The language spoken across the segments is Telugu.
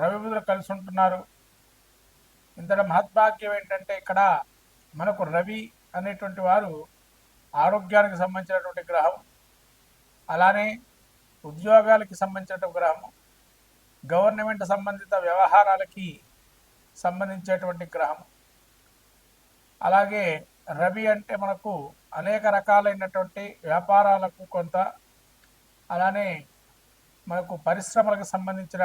రవిబుధులు కలిసి ఉంటున్నారు. ఇంతటి మహద్భాగ్యం ఏంటంటే ఇక్కడ మనకు రవి అనేటువంటి వారు ఆరోగ్యానికి సంబంధించినటువంటి గ్రహం అలానే ఉద్యోగాలకి సంబంధించినటువంటి గ్రహం గవర్నమెంట్ సంబంధిత వ్యవహారాలకి సంబంధించేటువంటి గ్రహం అలాగే రవి అంటే మనకు అనేక రకాలైనటువంటి వ్యాపారాలకు కొంత అలానే మనకు పరిశ్రమలకు సంబంధించిన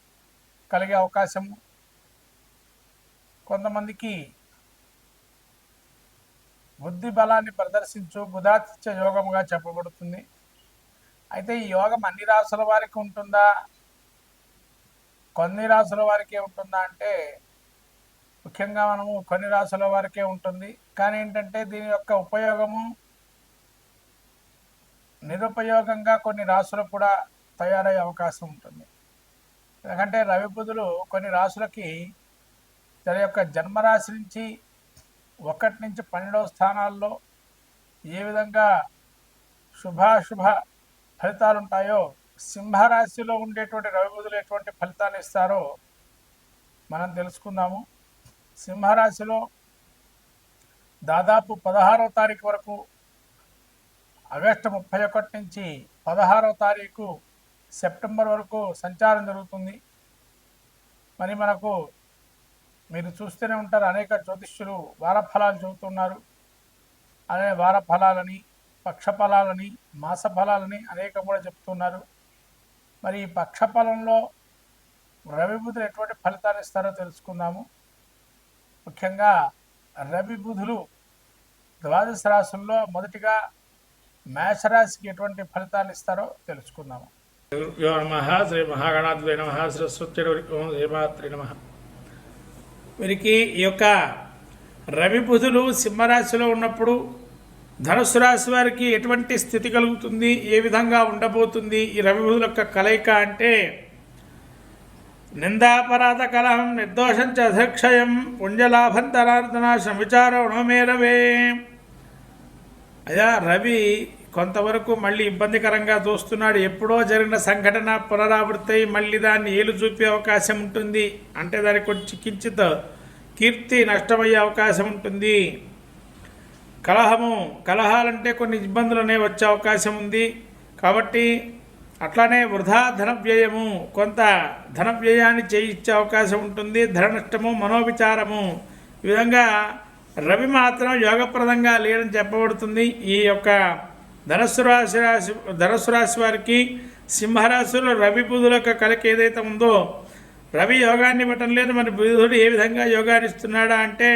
కలిగే అవకాశము కొంతమందికి బుద్ధి బలాన్ని ప్రదర్శించు బుధాతిత్య యోగముగా చెప్పబడుతుంది. అయితే ఈ యోగం అన్ని రాసుల వారికి ఉంటుందా? కొన్ని రాసుల వారికే ఉంటుందా అంటే ముఖ్యంగా మనము కొన్ని రాసుల వారికే ఉంటుంది. కానీ ఏంటంటే దీని యొక్క ఉపయోగము నిరుపయోగంగా కొన్ని రాసులు కూడా తయారయ్యే అవకాశం ఉంటుంది. ఎందుకంటే రవి బుధులు కొన్ని రాసులకి తన యొక్క జన్మరాశి నుంచి ఒకటి నుంచి పన్నెండవ స్థానాల్లో ఏ విధంగా శుభాశుభ ఫలితాలు ఉంటాయో సింహరాశిలో ఉండేటువంటి రవి బుధులు ఎటువంటి ఫలితాలు ఇస్తారో మనం తెలుసుకుందాము. సింహరాశిలో దాదాపు పదహారవ తారీఖు వరకు ఆగస్టు ముప్పై ఒకటి నుంచి పదహారవ తారీఖు సెప్టెంబర్ వరకు సంచారం జరుగుతుంది. మరి మనకు మీరు చూస్తూనే ఉంటారు అనేక జ్యోతిష్యులు వారఫలాలు చెబుతున్నారు. అనే వార ఫలాలని పక్ష ఫలాలని మాస ఫలాలని అనేకం కూడా చెప్తున్నారు మరి ఈ పక్ష ఫలంలో రవి బుధులు ఎటువంటి ఫలితాలు ఇస్తారో తెలుసుకుందాము. ముఖ్యంగా రవి బుధులు ద్వాదశ రాశుల్లో మొదటిగా మేషరాశికి ఎటువంటి ఫలితాలు ఇస్తారో తెలుసుకుందాము. గురుభ్యో నమ శ్రీ మహాగణాధిపతి నమ సరస్వతి ఓం శ్రీమాత్రి నమ. వీరికి ఈ యొక్క రవి బుధులు సింహరాశిలో ఉన్నప్పుడు ధనుసు రాశి వారికి ఎటువంటి స్థితి కలుగుతుంది? ఏ విధంగా ఉండబోతుంది? ఈ రవి బుధుల యొక్క కలయిక అంటే నిందాపరాధ కలహం నిర్దోషం చధక్షయం పుణ్యలాభం తరార్దనాశం విచార ఉణమేరవే అయ్యా రవి కొంతవరకు మళ్ళీ ఇబ్బందికరంగా చూస్తున్నాడు ఎప్పుడో జరిగిన సంఘటన పునరావృతై మళ్ళీ దాన్ని ఏలు చూపే అవకాశం ఉంటుంది. అంటే దానికి కొంచెం కించిత కీర్తి నష్టమయ్యే అవకాశం ఉంటుంది. కలహము కలహాలంటే కొన్ని ఇబ్బందులు అనేవి వచ్చే అవకాశం ఉంది. కాబట్టి అట్లానే వృధా ధన వ్యయము కొంత ధన వ్యయాన్ని చేయించే అవకాశం ఉంటుంది. ధన నష్టము మనోవిచారము ఈ విధంగా రవి మాత్రం యోగప్రదంగా లేడని చెప్పబడుతుంది. ఈ యొక్క ధనస్సు రాశి రాశి ధనస్సు రాశి వారికి సింహరాశిలో రవి బుధుల యొక్క కలిక ఏదైతే ఉందో రవి యోగాన్ని ఇవ్వటం లేదు. మరి బుధుడు ఏ విధంగా యోగాన్ని ఇస్తున్నాడా అంటే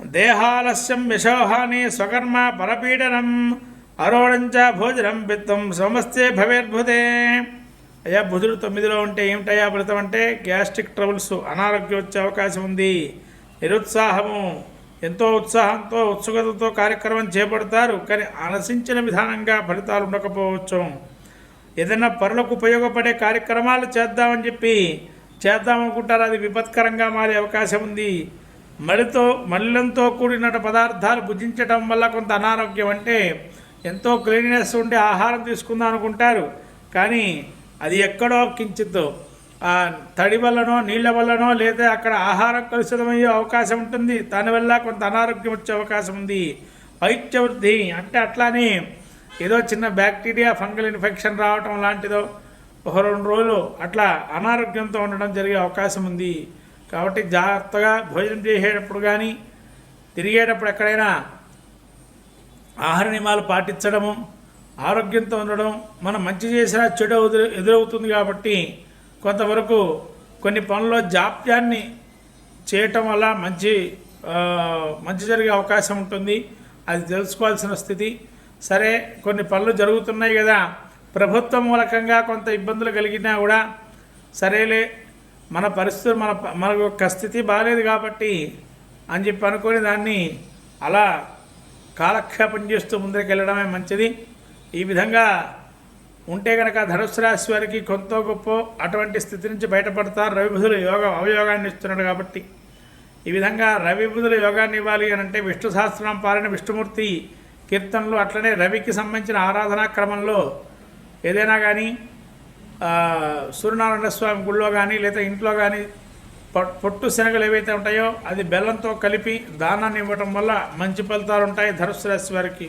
దేహాలస్యం యశోహాని స్వకర్మ పరపీడనం అరోడంచ భోజనం పిత్తం సమస్తే భవేర్భుతే అయ్యా బుధుడు తొమ్మిదిలో ఉంటే ఏమిటయ్యా ఫలితం అంటే గ్యాస్ట్రిక్ ట్రబుల్స్ అనారోగ్యం వచ్చే అవకాశం ఉంది. నిరుత్సాహము ఎంతో ఉత్సాహంతో ఉత్సుకతతో కార్యక్రమం చేపడతారు. కానీ ఆలసించిన విధానంగా ఫలితాలు ఉండకపోవచ్చు. ఏదైనా పనులకు ఉపయోగపడే కార్యక్రమాలు చేద్దామని చెప్పి చేద్దామనుకుంటారు. అది విపత్కరంగా మారే అవకాశం ఉంది. మడితో మల్లెంతో కూడిన పదార్థాలు భుజించడం వల్ల కొంత అనారోగ్యం అంటే ఎంతో క్లీన్నెస్ ఉండే ఆహారం తీసుకుందాం అనుకుంటారు. కానీ అది ఎక్కడో కించిత్ తడి వల్లనో నీళ్ళ వల్లనో లేదా అక్కడ ఆహారం కలుషితమయ్యే అవకాశం ఉంటుంది. దానివల్ల కొంత అనారోగ్యం వచ్చే అవకాశం ఉంది. వైద్య వృద్ధి అంటే అట్లానే ఏదో చిన్న బ్యాక్టీరియా ఫంగల్ ఇన్ఫెక్షన్ రావటం లాంటిదో ఒక రెండు రోజులు అట్లా అనారోగ్యంతో ఉండడం జరిగే అవకాశం ఉంది. కాబట్టి జాగ్రత్తగా భోజనం చేసేటప్పుడు కానీ తిరిగేటప్పుడు ఎక్కడైనా ఆహార నియమాలు పాటించడము ఆరోగ్యంతో ఉండడం మనం మంచి చేసినా చెడు ఎదురవుతుంది కాబట్టి కొంతవరకు కొన్ని పనుల్లో జాప్యాన్ని చేయటం వల్ల మంచి మంచి జరిగే అవకాశం ఉంటుంది. అది తెలుసుకోవాల్సిన స్థితి. సరే కొన్ని పనులు జరుగుతున్నాయి కదా. ప్రభుత్వం మూలకంగా కొంత ఇబ్బందులు కలిగినా కూడా సరేలే మన పరిస్థితులు మన మన యొక్క స్థితి బాగాలేదు కాబట్టి అని చెప్పి అనుకొని దాన్ని అలా కాలక్షేపం చేస్తూ ముందుకు వెళ్ళడమే మంచిది. ఈ విధంగా ఉంటే కనుక ధనుసు రాశి వారికి కొంత గొప్ప అటువంటి స్థితి నుంచి బయటపడతారు. రవిబుధులు యోగం యోగ అవయోగాన్ని ఇస్తున్నాడు కాబట్టి ఈ విధంగా రవిబుధుల యోగాన్ని ఇవ్వాలి అని అంటే విష్ణు సహస్రనామ పాలిన విష్ణుమూర్తి కీర్తనలు అట్లనే రవికి సంబంధించిన ఆరాధనా క్రమంలో ఏదైనా కానీ సూర్యనారాయణ స్వామి గుళ్ళో కానీ లేదా ఇంట్లో కానీ పొట్టు శనగలు ఏవైతే ఉంటాయో అది బెల్లంతో కలిపి దానాన్ని ఇవ్వటం వల్ల మంచి ఫలితాలు ఉంటాయి ధనుసు రాశి వారికి.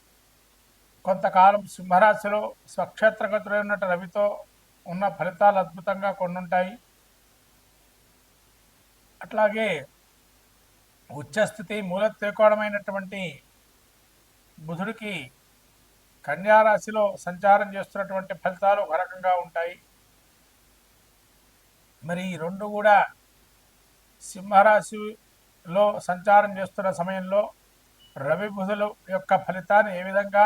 కొంతకాలం సింహరాశిలో స్వక్షేత్రగతులైన రవితో ఉన్న ఫలితాలు అద్భుతంగా కొన్నుంటాయి. అట్లాగే ఉచ్చస్థితి మూలత్రికోణమైనటువంటి బుధుడికి కన్యారాశిలో సంచారం చేస్తున్నటువంటి ఫలితాలు ఒక రకంగా ఉంటాయి. మరి ఈ రెండు కూడా సింహరాశిలో సంచారం చేస్తున్న సమయంలో రవి బుధుల యొక్క ఫలితాన్ని ఏ విధంగా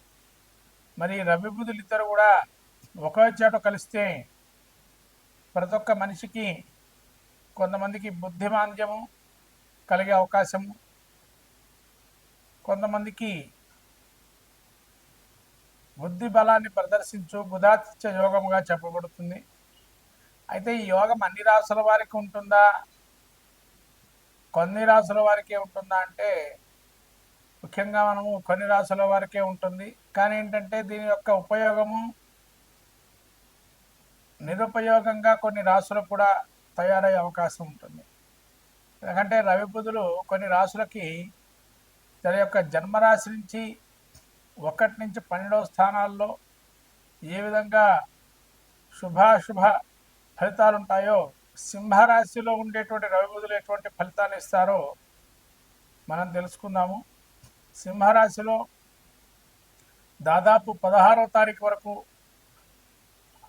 మరి రవిబుధులు ఇద్దరు కూడా ఒకే చోట కలిస్తే ప్రతి ఒక్క మనిషికి కొంతమందికి బుద్ధిమాంద్యము కలిగే అవకాశము. కొంతమందికి బుద్ధి బలాన్ని ప్రదర్శించు బుధాతిత్య యోగముగా చెప్పబడుతుంది. అయితే ఈ యోగం అన్ని రాసుల వారికి ఉంటుందా? కొన్ని రాసుల వారికే ఉంటుందా అంటే ముఖ్యంగా మనము కొన్ని రాసుల వారికే ఉంటుంది. కానీ ఏంటంటే దీని యొక్క ఉపయోగము నిరుపయోగంగా కొన్ని రాసులు కూడా తయారయ్యే అవకాశం ఉంటుంది. ఎందుకంటే రవి బుధులు కొన్ని రాసులకి తన యొక్క జన్మరాశి నుంచి ఒకటి నుంచి పన్నెండవ స్థానాల్లో ఏ విధంగా శుభాశుభ ఫలితాలు ఉంటాయో సింహరాశిలో ఉండేటువంటి రవి బుధులు ఎటువంటి ఫలితాలు ఇస్తారో మనం తెలుసుకుందాము. సింహరాశిలో దాదాపు పదహారవ తారీఖు వరకు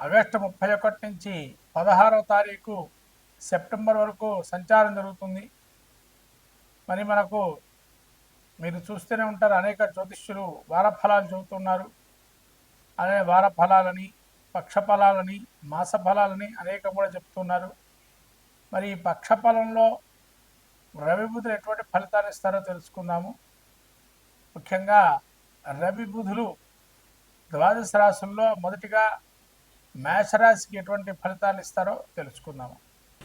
ఆగస్టు ముప్పై ఒకటి నుంచి పదహారవ తారీఖు సెప్టెంబర్ వరకు సంచారం జరుగుతుంది. మరి మనకు మీరు చూస్తూనే ఉంటారు అనేక జ్యోతిష్యులు వారఫలాలు చెబుతున్నారు. అనే వారఫలాలని పక్షఫలాలని మాస ఫలాలని అనేక కూడా చెప్తున్నారు మరి ఈ పక్షఫలంలో రవి ఎటువంటి ఫలితాలు ఇస్తారో తెలుసుకుందాము. ముఖ్యంగా రవి బుధులు ద్వాదశ రాశుల్లో మొదటిగా మేషరాశికి ఎటువంటి ఫలితాలు ఇస్తారో తెలుసుకుందాము.